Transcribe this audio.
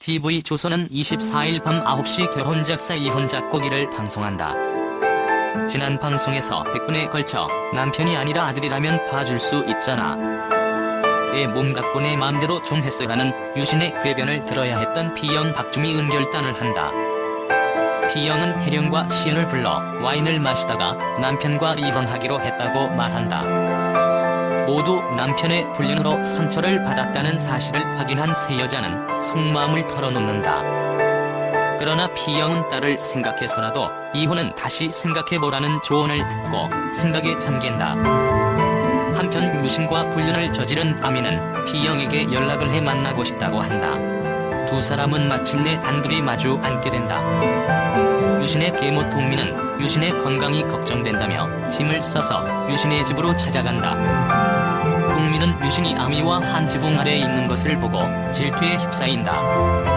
TV 조선은 24일 밤 9시 결혼 작사 이혼 작곡기를 방송한다. 지난 방송에서 100분에 걸쳐 남편이 아니라 아들이라면 봐줄 수 있잖아. 내몸 갖고 내 마음대로 좀 했어라는 유신의 궤변을 들어야 했던 비영 박주미 은결단을 한다. 비영은 혜령과 시은을 불러 와인을 마시다가 남편과 이혼하기로 했다고 말한다. 모두 남편의 불륜으로 상처를 받았다는 사실을 확인한 세 여자는 속마음을 털어놓는다. 그러나 비영은 딸을 생각해서라도 이혼은 다시 생각해보라는 조언을 듣고 생각에 잠긴다. 한편 유신과 불륜을 저지른 아미는 비영에게 연락을 해 만나고 싶다고 한다. 두 사람은 마침내 단둘이 마주 앉게 된다. 유신의 계모 동민은 유신의 건강이 걱정된다며 짐을 싸서 유신의 집으로 찾아간다. 유신이 아미와 한 지붕 아래에 있는 것을 보고 질투에 휩싸인다.